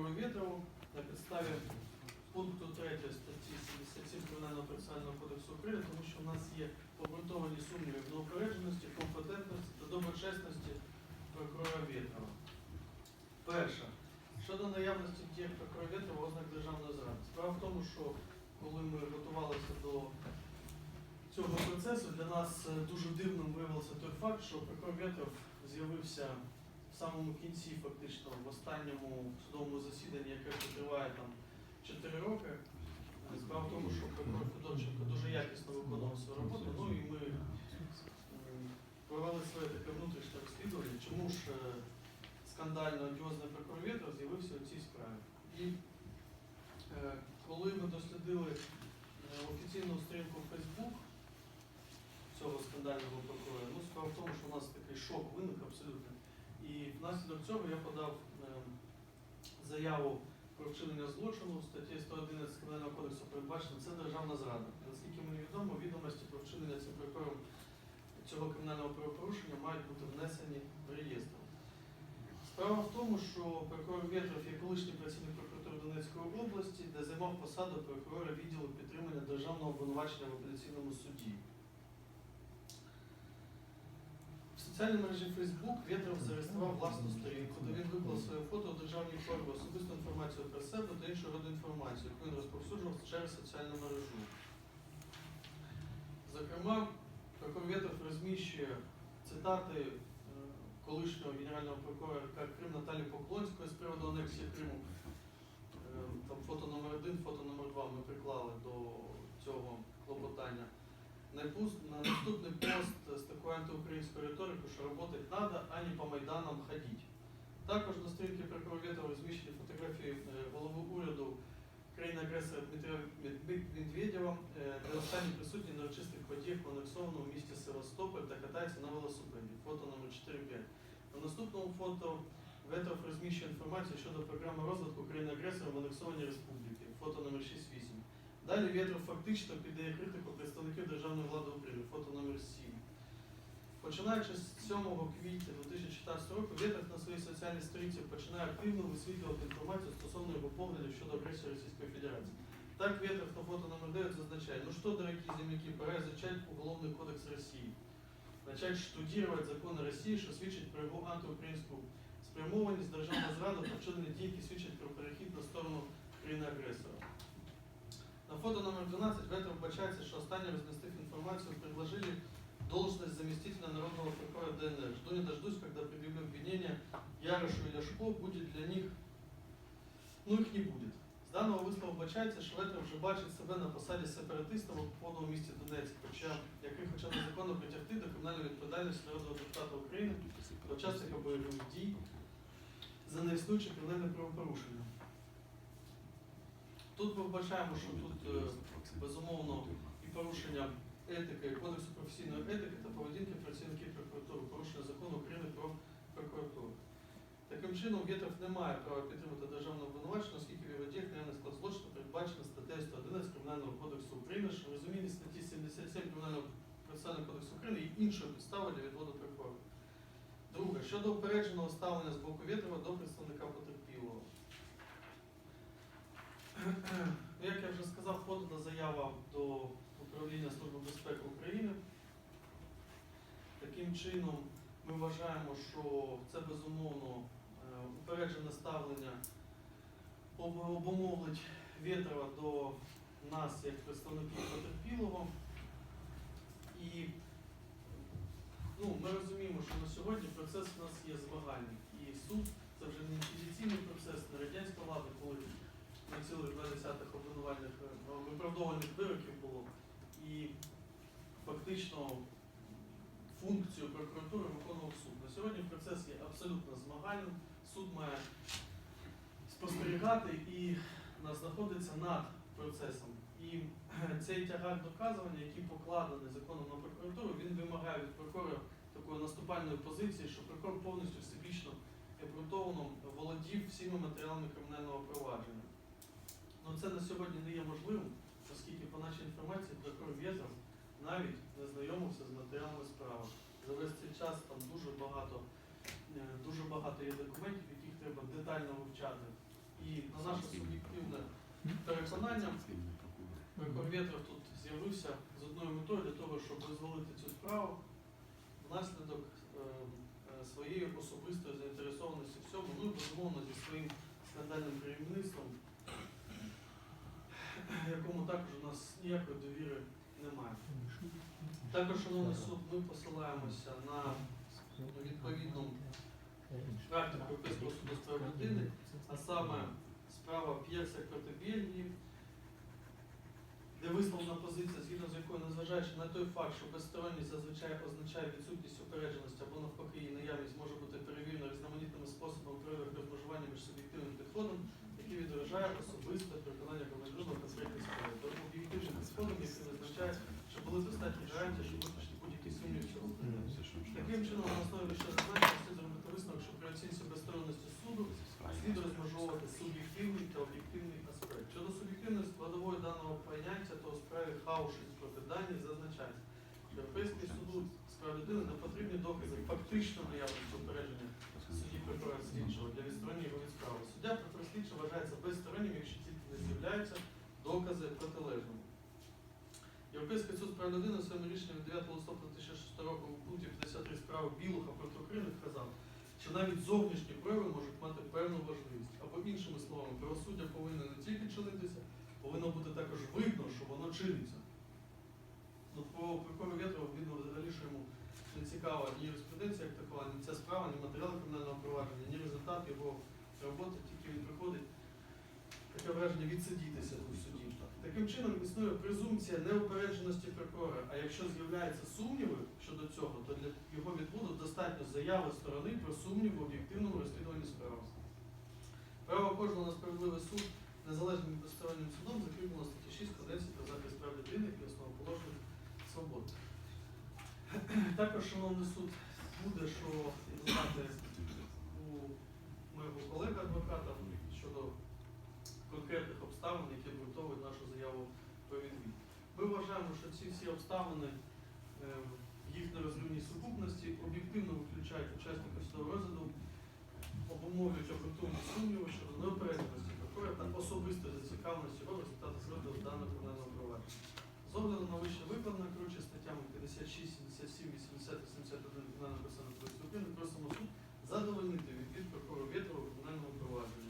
прокурору Вєтрову на підставі пункту 3 статті 77 Кримінального процесуального кодексу України, тому що в нас є обґрунтовані сумніви в неупередженості, компетентності та доброчесності прокурора Вєтрова. Перше. Щодо наявності дій прокурора Вєтрова ознак державної зради. Справа в тому, що коли ми готувалися до цього процесу, для нас е, дуже дивним виявився той факт, що прокурор Вєтров з'явився самому кінці, фактично, в останньому судовому засіданні, яке триває там 4 роки. Справа в тому, що прокурор Федорченко дуже якісно виконував свою роботу, ну і ми провели своє таке внутрішнє розслідування, чому ж е, скандально одіозний прокурор з'явився у цій справі. І е, коли ми дослідили е, офіційну сторінку Facebook цього скандального прокурора, ну справа в тому, що у нас такий шок виник абсолютно. Внаслідок цього я подав е, заяву про вчинення злочину статті 111 Кримінального кодексу передбачено це державна зрада. Наскільки мені відомо, відомості про вчинення цим прокурором цього кримінального правопорушення мають бути внесені в реєстр. Справа в тому, що прокурор Вєтров є колишній працівник прокуратури Донецької області, де займав посаду прокурора відділу підтримання державного обвинувачення в апеляційному суді. В соціальній мережі Facebook Вєтров зареєстрував власну сторінку, де він виклав своє фото у державній формі, особисту інформацію про себе та іншу роду інформацію, яку він розповсюджував через соціальну мережу. Зокрема, Вєтров розміщує цитати е, колишнього генерального прокурора Крим Наталі Поклонської з приводу анексії Криму. Е, Там фото номер один, фото номер два ми приклали до цього клопотання. На наступний пост з такою антиукраїнською риторикою, що роботи надо, а не по майданам ходіть. Також на сторінці прокурора розміщені фотографії е, голови уряду країни-агресора Дмитрія Медведєва, е, де останній присутній на урочистих подіях в анексованому місті Севастополь та катається на велосипеді. Фото номер 4-5. На наступному фото Ветров розміщує інформацію щодо програми розвитку країни-агресора в анексованій республіки. Фото номер 6-8. Далі Вєтров фактично піддає критику представників державної влади України. Фото номер 7. Починаючи з 7 квітня 2014 року, Вєтров на своїй соціальній сторінці починає активно висвітлювати інформацію стосовно його поглядів щодо агресії Російської Федерації. Так Ветров на фото номер 9 зазначає, ну что, дорогие земляки, пора изучать Уголовный кодекс России. Начать штудировать закони Росії, що свідчить про його антиукраїнську спрямованість, державну зраду та вчинені дії, які свідчать про перехід на сторону країни-агресора. На фото номер 12 Ветров вбачається, що останній розмістив інформацію, предложили должность заместителя народного прокурора ДНР. Жду не дождусь, когда предъявлю обвинение Ярошу и Ляшко, будет для них, ну их не будет. З даного вислову вбачається, що Ветров вже бачить себе на посаді сепаратиста в окупованому місті Донецьк, хоча, який хоча незаконно притягти до кримінальної відповідальності народного депутата України та учасника бойових дій за неіснуюче кримінальне правопорушення. Тут ми вбачаємо, що тут е, безумовно і порушення етики, кодексу професійної етики та поведінки працівників прокуратури, порушення закону України про прокуратуру. Таким чином, Вєтров не має права підтримати державне обвинувачення, оскільки в його діях наявний склад злочину передбачено статтею 111 Кримінального кодексу України, що в розумінні статті 77 Кримінального процесуального кодексу України є іншою підставою для відводу прокурора. Друге, щодо упередженого ставлення з боку Вєтрова до представника потерпілого. Ну, Як я вже сказав, подана заява до управління Служби безпеки України. Таким чином, ми вважаємо, що це безумовно е, упереджене ставлення об- обумовлить Вєтрова до нас як представників потерпілого. І ну, ми розуміємо, що на сьогодні процес у нас є змагальний. І суд це вже не інквізиційний процес, не радянська влада, коли на цілих два десятих обвинувальних е, виправдованих вироків було. І фактично функцію прокуратури виконував суд. На сьогодні процес є абсолютно змагальним. Суд має спостерігати і знаходиться над процесом. І е, цей тягар доказування, який покладений законом на прокуратуру, він вимагає від прокурора такої наступальної позиції, що прокурор повністю всебічно і обґрунтовано володів всіми матеріалами кримінального провадження. Ну це на сьогодні не є можливим, оскільки по нашій інформації прокурор Вєтров навіть не знайомився з матеріалами справи. За весь цей час там дуже багато, е, дуже багато є документів, яких треба детально вивчати. І на наше суб'єктивне переконання, Верховєтров тут з'явився з одною метою для того, щоб визволити цю справу внаслідок е, е, своєї особистої заінтересованості в цьому, ну і безумовно зі своїм скандальним керівництвом, якому також у нас ніякої довіри немає. Також, шановний суд, ми посилаємося на відповідну практику Європейського суду з прав людини, а саме справа П'єрсек проти Бельгії, де висловлена позиція, згідно з якою, незважаючи на той факт, що безсторонність зазвичай означає відсутність упередженості або навпаки її наявність може бути перевірена різноманітними способами проявих розмежування між суб'єктивним підходом, який відображає особисте переконання громадянина в конкретній справі, та об'єктивним підходом, який визначає, що були достатні гарантії, щоб виключити будь-які сумніви в цьому. Таким чином, на основі що зазначено, слід зробити висновок, що при оцінці безсторонності суду слід розмежовувати суб'єктивний та об'єктивний аспект. Щодо суб'єктивної складової даного поняття, то у справі Хаушин проти Данії зазначається, що Європейський суд з прав людини не потрібні докази фактично наявності упередження судді прокурора слідчого для відсторонення його від справи. Суддя прокурор слідчий вважається безстороннім, якщо тільки не з'являються докази протилежному. Європейський суд прав людини у своєму рішенні від 9 листопада 2006 року у пункті 53 справи Білуха проти України вказав, що навіть зовнішні прояви можуть мати певну важливість. Або іншими словами, правосуддя повинно не тільки чинитися, повинно бути також видно, що воно чиниться. Ну, по прокурору Вєтрову видно взагалі, що йому не цікава ні юриспруденція як такова, ні ця справа, ні матеріали кримінального провадження, ні результат його роботи, тільки він приходить, таке враження відсидітися у суді. Таким чином існує презумпція неупередженості прокурора, а якщо з'являються сумніви щодо цього, то для його відводу достатньо заяви сторони про сумнів в об'єктивному розслідуванні справи. Право кожного на справедливий суд незалежним безстороннім судом закріплено в статті 6 Конвенції про захист прав людини і основоположних свобод. Також, шановний суд, буде, що знати у моєго колеги адвоката щодо конкретних обставин, які обґрунтовують нашу заяву про відвід. Ми вважаємо, що ці всі обставини е, в їх нерозривній сукупності об'єктивно виключають учасників судового розгляду, обумовлюють обґрунтовані сумніви щодо неопередності прокурора та особистої зацікавленості в результатах розгляду провадження. З огляду на вище викладено, круче статтями 56, 77, 80, 81 Кримінального процесуального кодексу України, просимо суд задовольнити відвід прокурору Вєтрова кримінального провадження.